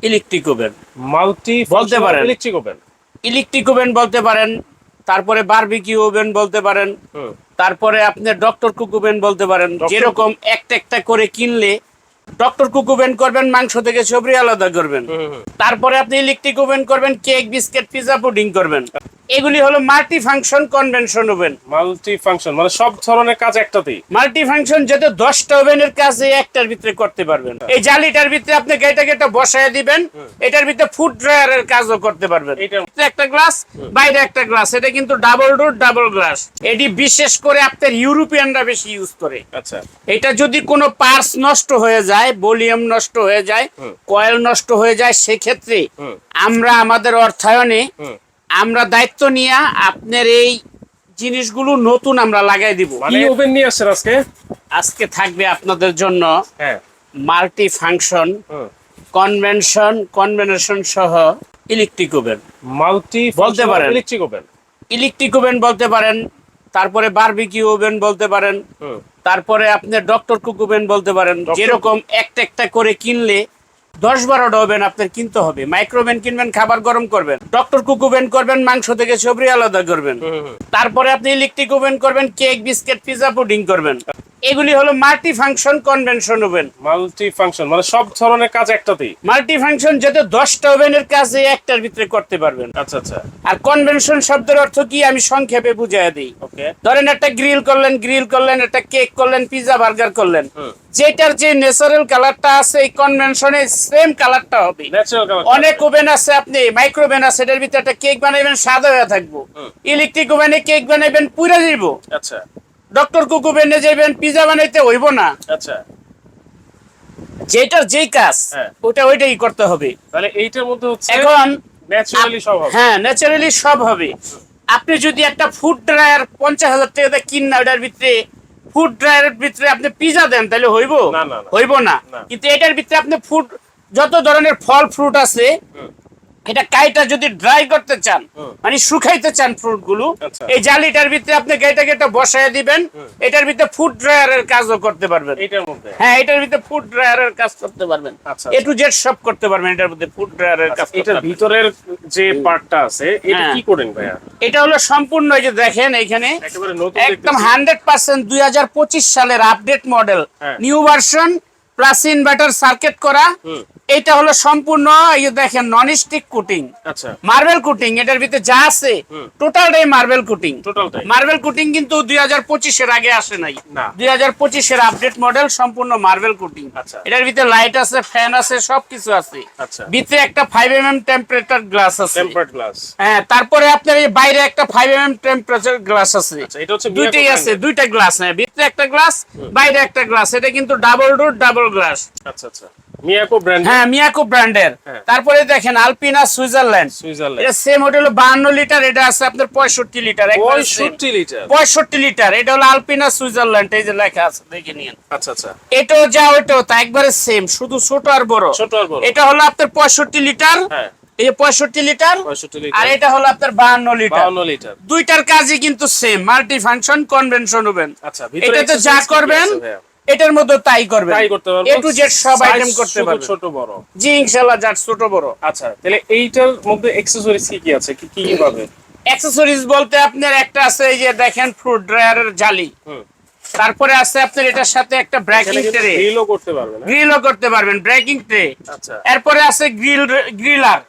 Electric oven multi বলতে পারেন। Electric oven electric oven বলতে পারেন তারপরে বারবিকিউ ওভেন বলতে পারেন তারপরে আপনি ডক্টর কুক ওভেন বলতে পারেন. যেরকম একটা একটা করে কিনলে ডক্টর কুক ওভেন করবেন মাংস থেকে সবরি আলাদা করবেন। তারপরে আপনি ইলেকট্রিক ওভেন করবেন কেক বিস্কিট পিজা পুডিং করবেন এগুলি হলো multi function convention oven multi function মানে সব ধরনের কাজ একটাতেই। মাল্টি ফাংশন যাতে দশটা ওভেনের কাজ এই একটার ভিতরে করতে পারবেন। এই জালিটার ভিতরে আপনি এটাকে একটা বসায় দিবেন এটার ভিতরে ফুড ড্রায়ারের কাজও করতে পারবেন। একটা গ্লাস বাইরে একটা গ্লাস এটা কিন্তু ডাবল ডোর ডাবল গ্লাস এটি বিশেষ করে আপনার ইউরোপিয়ানরা বেশি ইউজ করে। আচ্ছা। এটা যদি কোনো পার্স নষ্ট হয়ে যায় ভলিউম নষ্ট হয়ে যায় কয়েল নষ্ট হয়ে যায় সেক্ষেত্রে আমরা আমাদের অর্থায়নে আমরা দায়িত্ব নিয়ে আপনার এই জিনিসগুলো নতুন আমরা লাগাই দিব। কি ওভেন নিয়ে আসছেন আজকে? আজকে থাকবে আপনাদের জন্য হ্যাঁ। মাল্টি ফাংশন কনভেনশন কনভেনশন সহ ইলেকট্রিক ওভেন মাল্টি বলতে পারেন। ইলেকট্রিক ওভেন ইলেকট্রিক ওভেন বলতে পারেন তারপরে বারবিকিউ ওভেন বলতে পারেন তারপরে আপনি ডক্টর কুক ওভেন বলতে পারেন. যেরকম একটা একটা করে কিনলে দশ বারোটা ওভেন আপনার কিনতে হবে। মাইক্রোভেন কিনবেন খাবার গরম করবেন ডক্টর কুক ওভেন করবেন মাংস থেকে সবরি আলাদা করবেন। তারপরে আপনি ইলেকট্রিক ওভেন করবেন কেক বিস্কিট পিজা পুডিং করবেন। এগুলি হলো multi function convention oven multi function মানে সব ধরনের কাজ একটাতেই। মাল্টি ফাংশন যাতে দশটা ওভেনের কাজ এই একটার ভিতরে করতে পারবেন। আচ্ছা আচ্ছা। আর কনভেনশন শব্দের অর্থ কি আমি সংক্ষেপে বুঝাই দিই। ওকে। ধরেন একটা গ্রিল করলেন গ্রিল করলেন একটা কেক করলেন পিজা বার্গার করলেন। যেটার যে ন্যাচারাল কালারটা আছে এই কনভেনশনে সেম কালারটা হবে। ন্যাচারাল কালার অনেক ওভেন আছে আপনি মাইক্রোওভেন আছে এটার ভিতরে একটা কেক বানাইবেন সাদা হয়ে থাকব। ইলেকট্রিক ওভেনে কেক বানাইবেন পুরা যাইব। আচ্ছা। ডক্টর কুক ওভেনে যাইবেন পিজা বানাইতে হইব না আচ্ছা যেটার যেই কাজ হ্যাঁ। ওটা ওইটাই করতে হবে তাহলে এইটার মধ্যে হচ্ছে এখন ন্যাচারালি সব হবে হ্যাঁ ন্যাচারালি সব হবে আপনি যদি একটা ফুড ড্রায়ার পঞ্চাশ হাজার টাকা দিয়ে কিন না ওটার ভিতরে ফুড ড্রায়ারের ভিতরে আপনি পিজা দেন তাহলে হইব না। হইব না। কিন্তু এটার ভিতরে আপনি ফুড যত ধরনের ফল ফ্রুট আছে। এটা কাইটা যদি ড্রাই করতে চান মানে শুকাইতে চান ফ্রুটগুলো আচ্ছা। এই জালিটার ভিতরে আপনি গাইটাকে একটা বসায় দিবেন এটার ভিতরে ফুড ড্রায়ারের কাজও করতে পারবেন হ্যাঁ এটার ভিতরে ফুড ড্রায়ারের কাজ করতে পারবেন এ টু জেড সব করতে পারবেন এটার মধ্যে ফুড ড্রায়ারের কাজ আচ্ছা, এটার ভিতরের যে পার্টটা আছে এটা হ্যাঁ। কি করেন ভাইয়া এটা হলো সম্পূর্ণ এই যে দেখেন এখানে একদম দেখতেছি। হান্ড্রেড পার্সেন্ট দুই হাজার পঁচিশ সালের update model. New version plus inverter circuit করা। এটা হলো সম্পূর্ণ দেখেন নন স্টিক কুটিং আচ্ছা। মার্বেল কুটিং এটার ভিতরে যা আছে। টোটালটাই মার্বেল কুটিং টোটালটাই মার্বেল কুটিং কিন্তু দুই হাজার পঁচিশের আগে আসে নাই। দুই হাজার পঁচিশের আপডেট মডেল সম্পূর্ণ মার্বেল কুটিং আচ্ছা। এটার ভিতরে লাইট আছে ফ্যান আছে সবকিছু আছে। আচ্ছা। ভিতরে একটা five M M temperature glass আছে। টেম্পার্ড গ্লাস হ্যাঁ তারপরে আপনার এই বাইরে একটা five M M temperature glass আছে। আচ্ছা এটা হচ্ছে দুইটাই আছে দুইটা গ্লাস হ্যাঁ ভিতরে একটা গ্লাস বাইরে একটা গ্লাস এটা কিন্তু ডাবল ডোর ডাবল গ্লাস আচ্ছা আচ্ছা। মিয়াকো ব্র্যান্ড হ্যাঁ মিয়াকো ব্র্যান্ডের হ্যাঁ। তারপরে দেখেন আলপিনা সুইজারল্যান্ড সুইজারল্যান্ড এটা সেম ওটা হলো বাহান্ন লিটার এটা আছে আপনার পঁয়ষট্টি লিটার। পঁয়ষট্টি লিটার। পঁয়ষট্টি লিটার। এটা হলো আলপিনা সুইজারল্যান্ড এই যে লেখা আছে দেখে নিন। আচ্ছা আচ্ছা। এটাও যা ওইটাও তা একবারে সেম শুধু ছোট আর বড়। ছোট আর বড়। এটা হলো আপনার পঁয়ষট্টি লিটার। হ্যাঁ। এই পঁয়ষট্টি লিটার। আর এটা হলো আপনার বাহান্ন লিটার। লিটার। দুইটার কাজই কিন্তু সেম মাল্টি ফাংশন কনভেনশন হবেন আচ্ছা ভিতরে এটাতে যা করবেন? এটার মধ্যে তাই করবেন। তাই করতে পারব। এ টু জেড সব আইটেম করতে শুধু পারবেন। ছোট বড়। জি ইনশাআল্লাহ যার ছোট বড়। আচ্ছা তাহলে এইটার মধ্যে অ্যাকসেসরিজ কি কি আছে? কি কি পাবে? অ্যাকসেসরিজ বলতে আপনার একটা আছে এই যে দেখেন ফ্রুট ড্রায়ারের জালি। তারপরে আছে আপনার এটার সাথে একটা ব্রেকিং ট্রে গ্রিলও করতে পারবে না গ্রিলও করতে পারবেন ব্রেকিং ট্রে আচ্ছা। এরপরে আছে গ্রিল গ্রিলার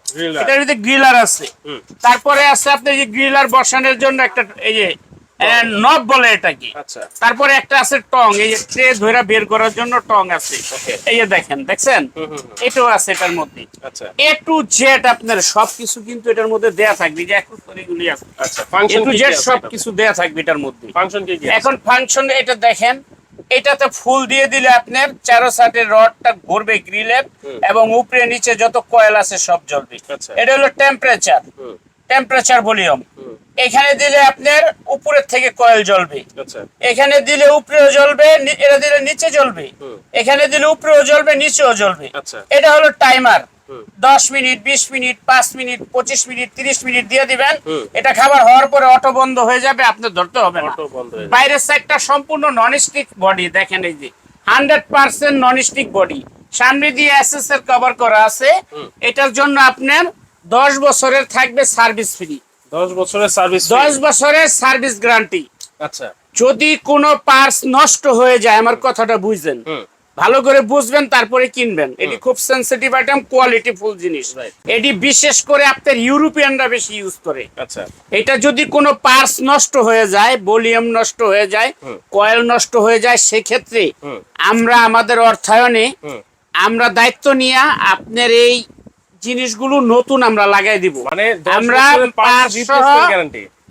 এটার ভিতরে গ্রিলার আছে। তারপরে আছে আপনার যে গ্রিলার বসানোর জন্য একটা এই যে নব বলে এটাকে। আচ্ছা। তারপরে একটা আছে টং এই যে ট্রে ধরে বের করার জন্য টং আছে। এই যে দেখেন দেখছেন। এটাও আছে এটার মধ্যে। এ টু জেড আপনার সবকিছু কিন্তু এটার মধ্যে দেয়া থাকবে। যে অ্যাক্সেসরিগুলি আছে। এ টু জেড সবকিছু দেয়া থাকবে এটার মধ্যে। ফাংশন কি এখন ফাংশন এটা দেখেন এটাতে ফুল দিয়ে দিলে আপনার চারো সাইডের রডটা ঘুরবে গ্রিলের এবং উপরে নিচে যত কয়েল আছে সব জ্বলবে। আচ্ছা। এটা হলো টেম্পারেচার টেম্পারেচার ভলিউম এখানে দিলে আপনার উপরের থেকে কয়েল জ্বলবে। আচ্ছা। এখানে দিলে উপরেও জ্বলবে এটা দিলে নিচে জ্বলবে। এখানে দিলে উপরেও জ্বলবে নিচেও জ্বলবে। আচ্ছা। এটা হলো টাইমার। দশ মিনিট বিশ মিনিট পাঁচ মিনিট পঁচিশ মিনিট তিরিশ মিনিট দিয়ে দিবেন। এটা খাবার হওয়ার পরে অটো বন্ধ হয়ে যাবে আপনার ধরতে হবে না। বাইরের সাইডটা সম্পূর্ণ নন স্টিক বডি দেখেন এই যে। Hundred percent non stick body সামনে দিয়ে এসএস এর কভার করা আছে। এটার জন্য আপনার দশ বছরের থাকবে সার্ভিস ফ্রি দশ বছরের সার্ভিস দশ বছরের সার্ভিস গ্যারান্টি আচ্ছা। যদি কোনো পার্টস নষ্ট হয়ে যায় আমার কথাটা বুঝছেন হুম। ভালো করে বুঝবেন তারপরে কিনবেন। এটি খুব সেন্সিটিভ আইটেম কোয়ালিটি ফুল জিনিস। এটি বিশেষ করে আপনার ইউরোপিয়ানরা বেশি ইউজ করে। আচ্ছা। এটা যদি কোনো পার্স নষ্ট হয়ে যায় ভলিউম নষ্ট হয়ে যায় কয়েল নষ্ট হয়ে যায় সেক্ষেত্রে আমরা আমাদের অর্থায়নে আমরা দায়িত্ব নিয়ে আপনার এই জিনিসগুলো নতুন আমরা লাগাই দিব। মানে আমরা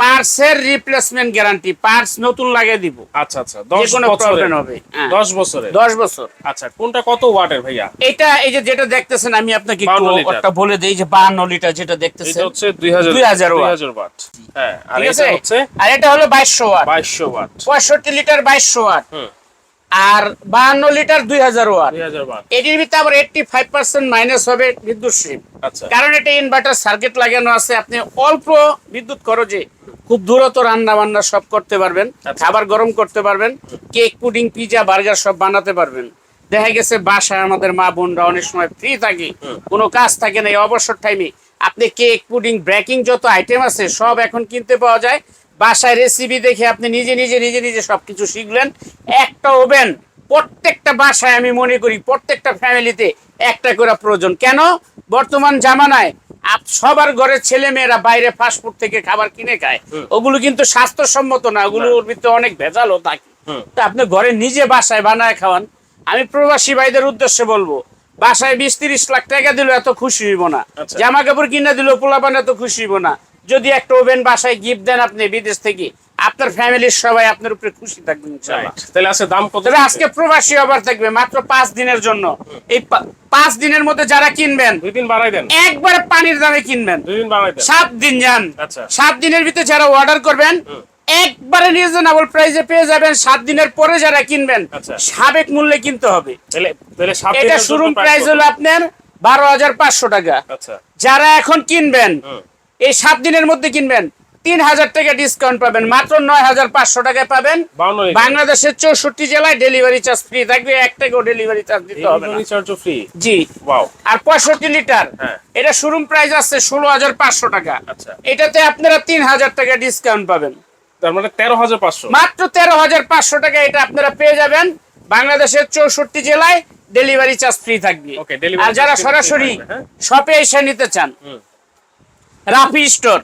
পার্টসের রিপ্লেসমেন্ট গ্যারান্টি পার্টস নতুন লাগাই দিব। আচ্ছা আচ্ছা দশ যে কোনো বছরের হবে হ্যাঁ। দশ বছরের? দশ বছর। আচ্ছা কোনটা কত ওয়াটের ভাইয়া? এটা এই যে যেটা দেখতেছেন আমি আপনাকে একটু 52 একটা বলে দেই যে বাহান্ন লিটার যেটা এটা দেখতেছেন হচ্ছে দুই হাজার 2000 ওয়াট। হ্যাঁ আর এটা হচ্ছে আর এটা হলো বাইশশো ওয়াট। বাইশশো ওয়াট। পঁয়ষট্টি লিটার বাইশশো ওয়াট। হুম। আর বাহান্ন লিটার দুই হাজার ওয়াট। এটির ভিতরে আবার এইটটি ফাইভ পার্সেন্ট মাইনাস হবে বিদ্যুৎ শিপ আচ্ছা। কারণ এটা ইনভার্টার সার্কিট লাগানো আছে আপনি অল্প বিদ্যুৎ খরচে খুব দূরত রান্না বান্না সব করতে পারবেন আচ্ছা। খাবার গরম করতে পারবেন কেক পুডিং পিজা বার্গার সব বানাতে পারবেন। দেখা গেছে বাসায় আমাদের মা বোনরা অনেক সময় ফ্রি থাকে কোনো কাজ থাকে না এই অবসর টাইমে আপনি কেক পুডিং ব্রেকিং যত আইটেম আছে সব এখন কিনতে পাওয়া যায়। বাসায় রেসিপি দেখে আপনি নিজে নিজে নিজে নিজে সবকিছু শিখলেন। একটা ওভেন প্রত্যেকটা বাসায় আমি মনে করি প্রত্যেকটা ফ্যামিলিতে একটা করে প্রয়োজন। কেন? বর্তমান জামানায় সবার ঘরের ছেলে মেয়েরা বাইরে ফাস্টফুড থেকে খাবার কিনে খায়। ওগুলো কিন্তু স্বাস্থ্যসম্মত না ওগুলোর ভিতরে অনেক ভেজালও থাকে। তা আপনি ঘরে নিজে বাসায় বানায় খাওয়ান। আমি প্রবাসী ভাইদের উদ্দেশ্যে বলব বাসায় বিশ তিরিশ লাখ টাকা দিল এত খুশি হইব না। আচ্ছা। জামা কাপড় কিনে দিল পোলাপান এত খুশি হইব না। যদি একটা ওভেন বাসায় গিফট দেন আপনি বিদেশ থেকে আপনার ফ্যামিলির সবাই আপনার উপরে খুশি থাকবেন তাহলে আছে দাম কত তবে আজকে প্রবাসী অফার থাকবে মাত্র পাঁচ দিনের জন্য। এই পাঁচ দিনের মধ্যে যারা কিনবেন দুই দিন বাড়াই দেন। একবারে পানির দামে কিনবেন। দুই দিন বাড়াই দেন। সাত দিন যান। আচ্ছা। সাত দিনের ভিতরে যারা অর্ডার করবেন। একবারে রিজনেবল প্রাইসে পেয়ে যাবেন। সাত দিনের পরে যারা কিনবেন আচ্ছা। সাবেক মূল্যে কিনতে হবে। তাহলে তাহলে সাত এটা শোরুম প্রাইস হলো আপনার বারো হাজার পাঁচশো টাকা। আচ্ছা। যারা এখন কিনবেন এই সাত দিনের মধ্যে কিনবেন। তিন হাজার টাকা ডিসকাউন্ট পাবেন। মাত্র নয় হাজার পাঁচশো টাকায় পাবেন। বাংলাদেশের চৌষট্টি জেলায় ডেলিভারি চার্জ ফ্রি থাকবে। এক টাকাও ডেলিভারি চার্জ দিতে হবে ফ্রি জি। আর পঁয়ষট্টি লিটার হ্যাঁ। এটা শোরুম প্রাইস আছে ষোলো হাজার পাঁচশো টাকা। আচ্ছা। এটাতে আপনারা তিন হাজার টাকা ডিসকাউন্ট পাবেন। তার মানে তেরো হাজার পাঁচশো। মাত্র তেরো হাজার পাঁচশো টাকা এটা আপনারা পেয়ে যাবেন। বাংলাদেশের চৌষট্টি জেলায় ডেলিভারি চার্জ ফ্রি থাকবে। আর যারা সরাসরি হ্যাঁ? শপে এসে নিতে চান রাফি স্টোর।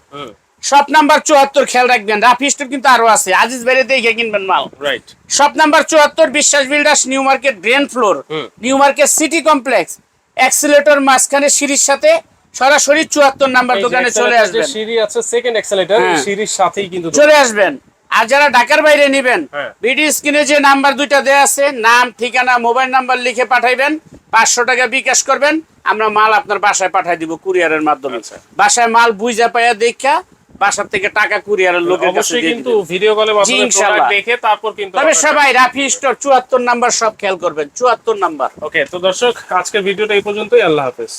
শপ নাম্বার চুয়াত্তর খেয়াল রাখবেন রাফি স্টোর কিন্তু আরও আছে। আজিজ বেড়ে দেখে কিনবেন মাল। রাইট শপ নাম্বার চুয়াত্তর Biswas builders new market ground floor. New market city complex. Escalator মাঝখানে সিঁড়ির সাথে সরাসরি চুয়াত্তর নাম্বার দোকানে চলে আসবেন। সিঁড়ি আছে সেকেন্ড এক্সেলেটর হ্যাঁ। সিঁড়ির সাথেই কিন্তু চলে আসবেন। আর যারা ঢাকার বাইরে নেবেন হ্যাঁ। ভিডিও স্ক্রিনে যে নাম্বার দুইটা দেওয়া আছে নাম ঠিকানা মোবাইল নাম্বার লিখে পাঠাইবেন পাঁচশো টাকা বিকাশ করবেন আমরা মাল আপনার বাসায় পাঠাই দিব কুরিয়ারের মাধ্যমে আচ্ছা। বাসায় মাল বুঝা পাইয়া দেখা বাসার থেকে টাকা কুরিয়ারের লোকের কাছে কিন্তু ভিডিও কলে ইনশাআল্লাহ। দেখে তারপর কিন্তু তবে সবাই রাফি স্টোর চুয়াত্তর নাম্বার সব খেয়াল করবেন চুয়াত্তর নাম্বার ওকে তো দর্শক আজকের ভিডিওটা এই পর্যন্তই আল্লাহ হাফেজ